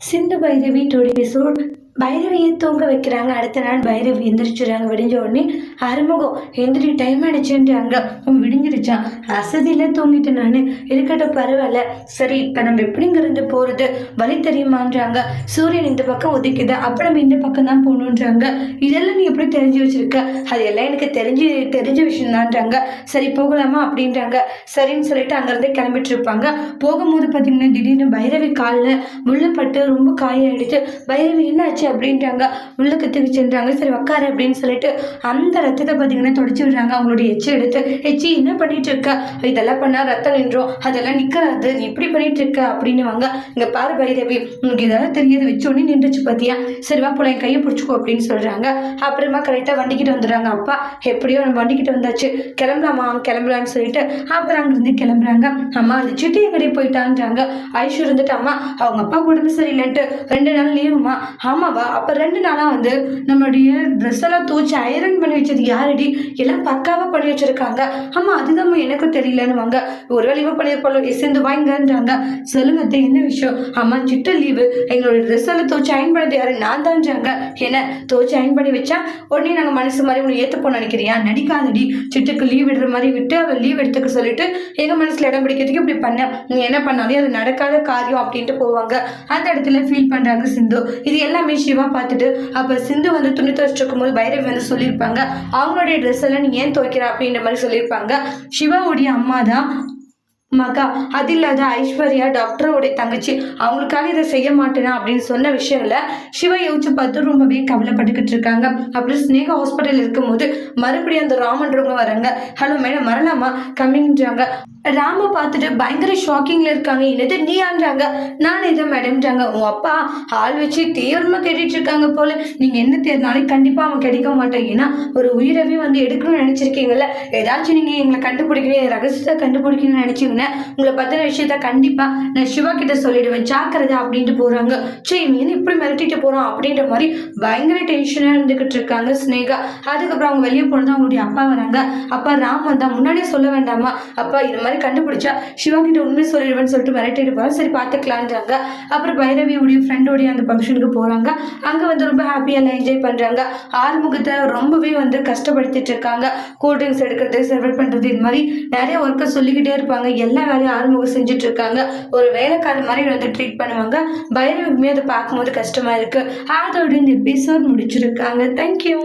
சிந்து Bhairavi today episode பைரவியை தூங்க வைக்கிறாங்க. அடுத்த நாள் பைரவி எந்திரிச்சுறாங்க விடிஞ்ச உடனே அறுமுகம் எந்திரி டைம் ஆயிடுச்சுன்றாங்க. அவன் விடிஞ்சிருச்சான் அசதியில் தூங்கிட்டு நான். இருக்கட்டும் பரவாயில்ல. சரி இப்போ நம்ம எப்படிங்கிறது போகிறது வழி தெரியுமான்றாங்க. சூரியன் இந்த பக்கம் உதிக்குது. அப்போ நம்ம இந்த பக்கம் தான் போகணுன்றாங்க. இதெல்லாம் நீ எப்படி தெரிஞ்சு வச்சுருக்க? அது எல்லாம் எனக்கு தெரிஞ்சு தெரிஞ்ச விஷயம் தான்றாங்க சரி போகலாமா? அப்படின்றாங்க. சரின்னு சொல்லிட்டு அங்கேருந்து கிளம்பிட்டு இருப்பாங்க. போகும்போது பார்த்தீங்கன்னா திடீர்னு பைரவி காலில் முள்ளப்பட்டு ரொம்ப காயாயிடுச்சு பைரவி என்னாச்சு? அப்படின்றாங்க. உள்ளுக்கு தூக்கி சென்றாங்க. சரி உக்காரு அப்படின்னு சொல்லிட்டு அந்த ரத்தத்தை பார்த்தீங்கன்னா தொடச்சி விடுறாங்க. அவங்களுடைய எச்சை எடுத்து எச்சி என்ன பண்ணிட்டு இருக்க இதெல்லாம் பண்ணா ரத்தம் நின்றோம். அதெல்லாம் நிற்காது நீ இப்படி பண்ணிட்டு இருக்க அப்படின்னு வாங்க இங்கே பாரு பைரவி உனக்கு இதெல்லாம் தெரியாது. வச்சோடனே நின்றுச்சு பார்த்தியா சரி வா போல என் கையை பிடிச்சிக்கோ அப்படின்னு சொல்கிறாங்க அப்புறமா கரெக்டாக வண்டிக்கிட்டு வந்துடுறாங்க. அப்பா எப்படியோ நம்ம வண்டிக்கிட்டு வந்தாச்சு. கிளம்பலாமா? கிளம்பலான்னு சொல்லிட்டு அப்புறம் அங்கேருந்து கிளம்புறாங்க. அம்மா அந்த சிட்டி எங்கடி போயிட்டான்றாங்க. ஐஷு இருந்துட்டு அம்மா அவங்க அப்பா உடம்பு சரியில்லைன்ட்டு ரெண்டு நாள் லீவுமா ஆமாவா அப்போ ரெண்டு நாளாக வந்து நம்மளுடைய ட்ரெஸ் எல்லாம் தூச்சி ஐரன் பண்ணி வச்சது யாரடி? எல்லாம் பக்காவாக பண்ணி வச்சிருக்காங்க. ஆமா அதுதான் எனக்கும் தெரியலன்னுவாங்க. ஒரு ஒருவேளை இவ பண்ணியிருப்பாளோ சேர்ந்து வாங்கன்றாங்க. சொல்லுங்க அது என்ன விஷயம்? ஆமா சிட்ட லீவு எங்களோட ட்ரெஸ் எல்லாம் தோச்சி அயன் பண்ணது யாரு? நான் தான்றாங்க என்ன தோச்சி அயன் பண்ணி வச்சா உடனே நாங்கள் மனசு மாதிரி உன்னை ஏற்றுப்போம் நினைக்கிறியா? நடிக்காதடி. சிட்டுக்கு லீவ் விடுற மாதிரி விட்டு அவள் லீவ் எடுத்துக்க சொல்லிட்டு எங்க மனசுல இடம் பிடிக்கிறதுக்கு இப்படி பண்ண? நீ என்ன பண்ணாலும் அது நடக்காத காரியம் அப்படின்ட்டு போவாங்க. அந்த இடத்துல ஃபீல் பண்றாங்க சிந்து. இது எல்லாமே சிவா பார்த்துட்டு அப்ப சிந்து வந்து துணி துவைச்சிட்டு இருக்கும்போது பைரவி வந்து சொல்லியிருப்பாங்க அவங்களுடைய ட்ரெஸ் எல்லாம் நீ ஏன் துவைக்கிற அப்படின்ற மாதிரி சொல்லியிருப்பாங்க. சிவாவுடைய அம்மா தான் மகா அது இல்லாத ஐஸ்வர்யா டாக்டரோடைய தங்கச்சி அவங்களுக்காக இதை செய்ய மாட்டேனா அப்படின்னு சொன்ன விஷயங்கள சிவா யோசிச்சு பார்த்து ரொம்பவே கவலைப்பட்டுக்கிட்டு இருக்காங்க. அப்புறம் ஸ்னேகா ஹாஸ்பிட்டல் இருக்கும்போது மறுபடியும் அந்த ராமன்றவங்க வராங்க. ஹலோ மேடம் வரலாமா? கம்மிங்ன்றாங்க ராம பார்த்துட்டு பயங்கர ஷாக்கிங்ல இருக்காங்க. என்னது நீயான்றாங்க? நான் இதை மேடம்ன்றாங்க உன் அப்பா ஆள் வச்சு தீவிரமா கேட்டுட்டு இருக்காங்க போல. நீங்க என்ன தேர்னாலும் கண்டிப்பா அவன் கிடைக்க மாட்டான். ஏன்னா ஒரு உயிரவே வந்து எடுக்கணும்னு நினைச்சிருக்கீங்கல்ல. ஏதாச்சும் நீங்க எங்களை கண்டுபிடிக்கணும் ரகசியத்தை கண்டுபிடிக்கணும்னு நினைச்சீங்கன்னா உங்களை பத்தின விஷயத்த கண்டிப்பா நான் சிவா கிட்ட சொல்லிடுவேன். ஜாக்கிரதை அப்படின்ட்டு போறாங்க. சே இவன் இப்படி மிரட்டிட்டு போறோம் அப்படின்ற மாதிரி பயங்கர டென்ஷனா இருந்துகிட்டு இருக்காங்க ஸ்னேகா அதுக்கப்புறம் அவங்க வெளியே போனது அவங்களுடைய அப்பா வராங்க. அப்பா ராம் வந்தா முன்னாடியே சொல்ல வேண்டாமா? அப்பா இது மாதிரி கண்டுபிடிச்சா சிவா கிட்ட உண்மை சொல்லிடுவேன்னு சொல்லிட்டு மிரட்டிட்டு போறோம் சரி பார்த்துக்கலான்றாங்க. அப்புறம் பைரவியுடைய ஃப்ரெண்டோடைய அந்த ஃபங்க்ஷனுக்கு போறாங்க. அங்க வந்து ரொம்ப ஹாப்பியா என்ஜாய் பண்றாங்க. ஆறுமுகத்தை ரொம்பவே வந்து கஷ்டப்படுத்திட்டு இருக்காங்க. கூல் ட்ரிங்க்ஸ் எடுக்கிறது சர்வ் பண்றது இது மாதிரி நிறைய ஒர்க்கை சொல்லிக்கிட்டே இருப்பாங்க. எல்லா வேலையும் ஆறுமுகம் செஞ்சுட்டு இருக்காங்க ஒரு வேலைக்கார மாதிரி வந்து ட்ரீட் பண்ணுவாங்க. பைரவிக்குமே அதை பார்க்கும்போது கஷ்டமா இருக்கு. அதோட இந்த எபிசோட் முடிச்சிருக்காங்க. தேங்க்யூ